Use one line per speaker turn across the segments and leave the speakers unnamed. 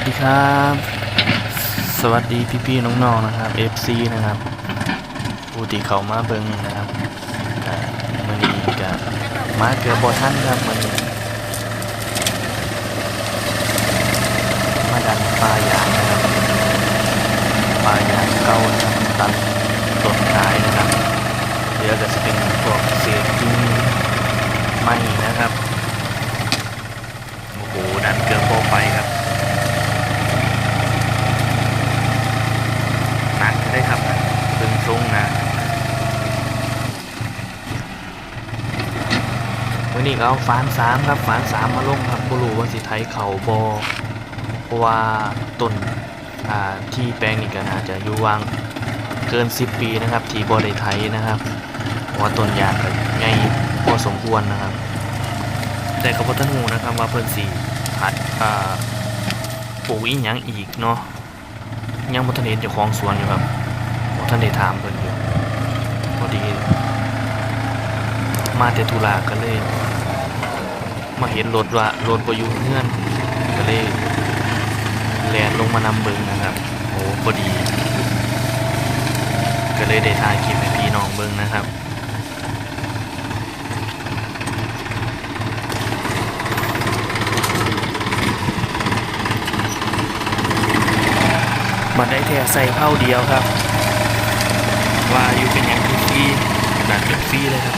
วัสดีครับ สวัสดีพี่ๆน้องๆนะครับ FC นะครับผู้ที่เขามาเบิงนะครับมือนี้ก็มาเกือบบอท่านครับมือนี้มาดันปลายางนะครับปลายางเก่านะครับตัดต้นขายนะครับเดี๋ยวก็จะเป็นพวกเศษกิ่งไม้นะครับโอ้โหดันเกือบโบไปครับ หนักได้ครับุ้งนะวันนี้ก็เอาฟานสามครับฟานสามมาลงครับบรูวสิไทยเขาบอเพราะว่าต้นที่แปลงนี่ก็น่าจะอยู่วางเกิน 10 ปีนะครับ ที่บอได้ไทยนะครับเพราะว่าต้นยางก็ใหญ่พอสมควรนะครับ แต่กับพ่ท่านหูนะครับว่าเพิ่นสีหัดปลูกอีหยังอีกเนาะยังบ่ทันเห็นเจ้าของสวนอยู่ครับ บ่ทันได้ถามเพิ่นอยู่พอดี มาแต่ธุระก็เลย มาเห็นรถว่ารถบ่อยู่เฮือนก็เลยแลนลงมานำเบิงนะครับโอ้พอดี ก็เลยได้ถ่ายคลิปให้พี่น้องเบิงนะครับมันได้แท้ใส่เผาเดียวครับ ว่าอยู่เป็นอย่างคือฟรีแบบเป็นฟรีเลยครับ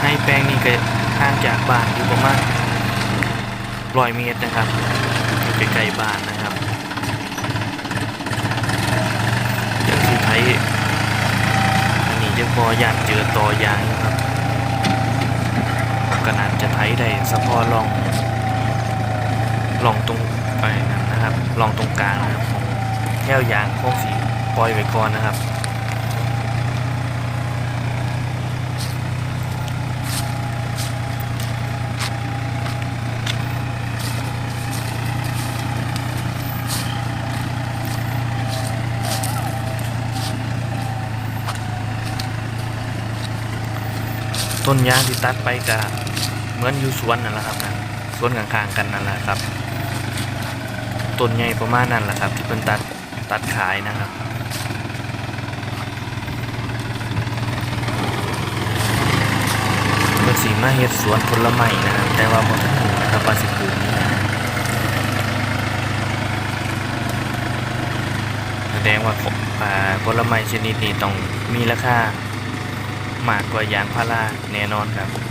ให้แป้งนี่ก็ห่างจากบ้านอยู่ประมาณร้อยเมตรนะครับอยู่ใกล้ๆบ้านนะครับอย่างที่ไทยอันนี้จะพออยากเจอต่อยางนะครับ ก็น่าจะไถได้สะพอลอง ลองตรงไปนะครับ ลองตรงกลางนะครับของแก้วยางโค้งสีปล่อยไว้ก่อนนะครับต้นยางที่ตัดไปก็เห มือนอยู่สวนนั่นแหละครับนะสวนข้างๆกันนั่นแหละครับต้นใหญ่ประมาณนั้นแหละครับ ที่เป็นตัดตัดขายนะครับเมื่อสีมาเฮ็ดสวนผลไม้นะครับแต่ว่าบ่ทันนะครับว่าสิปลูกนี่นะแสดงว่าผลไม้ชนิดนี้ต้องมีราคามากกว่ายางพาราแน่นอนครับ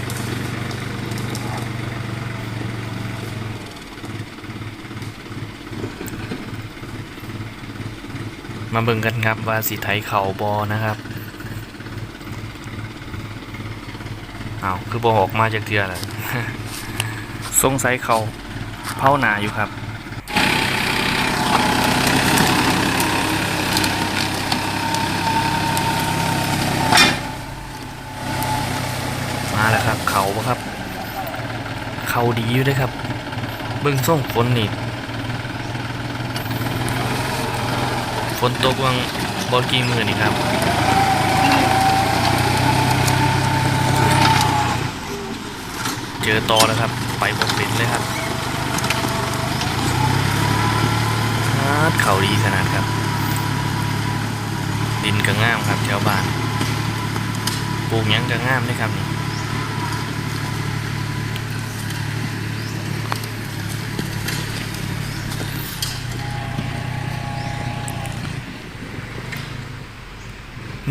มาเบิ่งกันครับว่าสีไทยเข่าบอนะครับเอาคือบอออกมาจากเทือแหละสงสัยเขาเผาหนาอยู่ครับมาแล้วครับเขาปะครับ เขาดีอยู่ด้วยครับ เบิ่งส่งฝนนี่ ฝนตกวังบอกี่มือนี่ครับเจอตอแล้วครับ ไปบนเป็นเลยครับฮาเขาดีขนาดครับ ดินก็งามครับแถวบ้านปลูกยังก็งามเลยครับนี่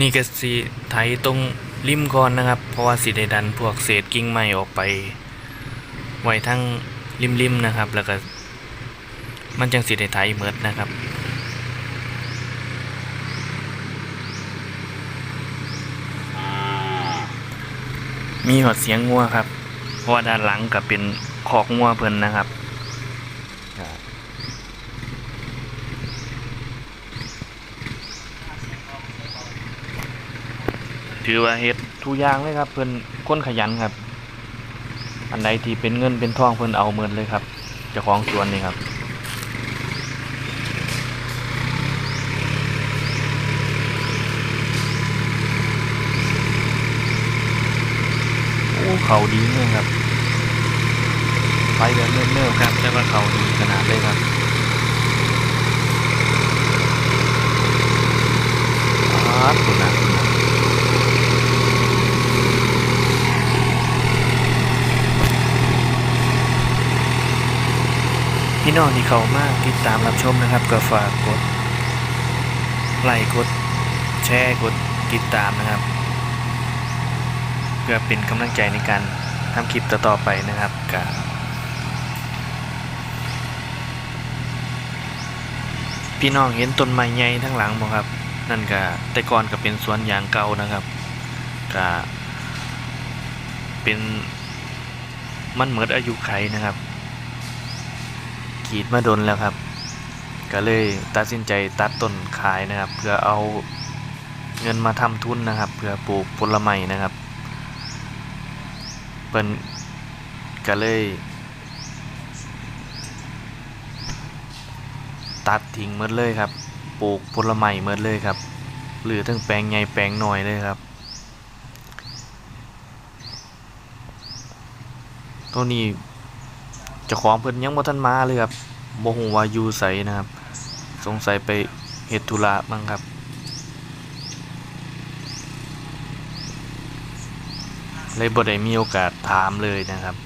นี่ก็สีไถตรงริมก่อนนะครับ เพราะว่าสีได้ดันพวกเศษกิ่งไม้ออกไป ไว้ทั้งริมๆนะครับ แล้วก็ มันจังสีได้ไถเมิดนะครับมีหอดเสียงงัวครับ เพราะว่าด้านหลังก็เป็นคอกงัวเพิ่นนะครับ ถือว่าเฮ็ดทุกอย่างเลยครับ เพื่อนคนขยันครับ อันไหนที่เป็นเงินเป็นทองเพื่อนเอาเงินเลยครับจะของสวนนี่ครับโอ้เขาดีเนี่ยครับไปแบบเนิ่มๆครับแต่ว่าเขาดีขนาดเลยครับอาสุณนะ พี่น้องที่เขามากติดตามรับชมนะครับ ก็ฝากกดไลค์กดแชร์กดติดตามนะครับ เพื่อเป็นกำลังใจในการทำคลิปต่อๆไปนะครับกับพี่น้องเห็นต้นไม้ใหญ่ทั้งหลังบ่ครับ นั่นก็แต่ก่อนก็เป็นสวนยางเก่านะครับก็เป็นมันเหมือดอายุไขนะครับ กรีดมาดนแล้วครับ ก็เลยตัดสินใจตัดต้นขายนะครับ เพื่อเอาเงินมาทำทุนนะครับ เพื่อปลูกผลไม้นะครับเปิ้นก็เลย ตัดทิ้งหมดเลยครับ ปลูกผลไม้หมดเลยครับหรือทั้งแปลงใหญ่แปลงหน้อยเลยครับ ตัวนี้ จ้าของเพิ่นยังบ่ทันมาเลยครับบ่ฮู้ว่าอยู่ไสนะครับ สงสัยไปเฮ็ดธุระมั้งครับเลยบ่ได้มีโอกาสถามเลยนะครับ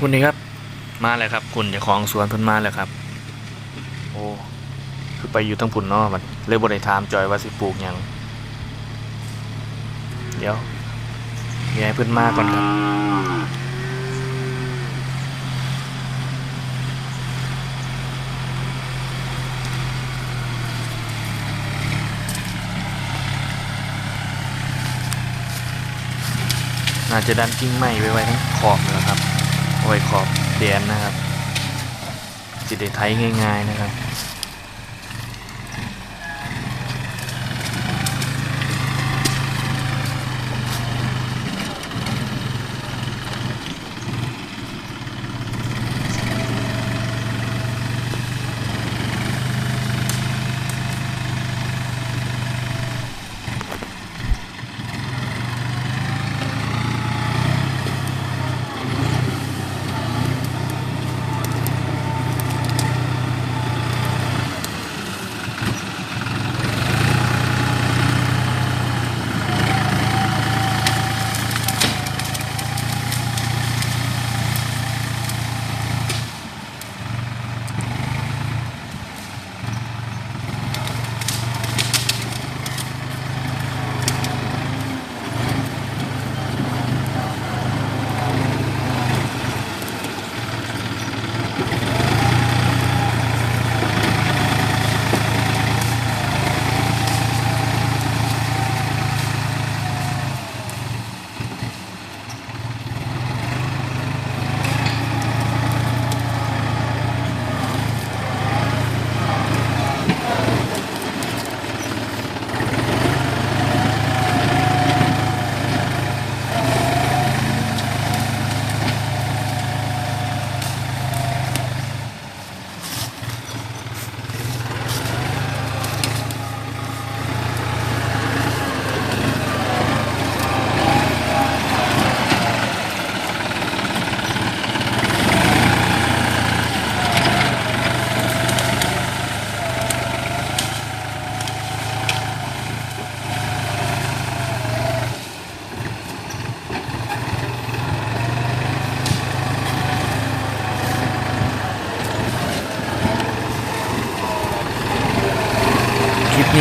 คุณนี่ครับ มาแล้วครับ คุณจ้าของสวนเพิ่นมาแล้วครับ โอ้คือไปอยู่ทั้งพุ่นเนาะมันเลยบ่ได้ถามจอยว่าสิปลูกหยังเดี๋ยวเดี๋ยวให้เพิ่นมาก่อนครับน่าจะดันกิ่งไม้ไว้ไว้ทั้งขอบเลยครับ ไว้ขอบแดนนะครับจิได้ไทยง่าย ๆนะครับ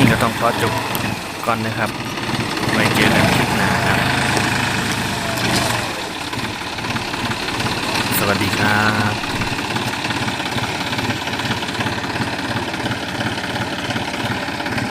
นี้ก็ต้องขอจบก่อนนะครับ ไว้เจอกันคลิปหน้าครับ สวัสดีครับ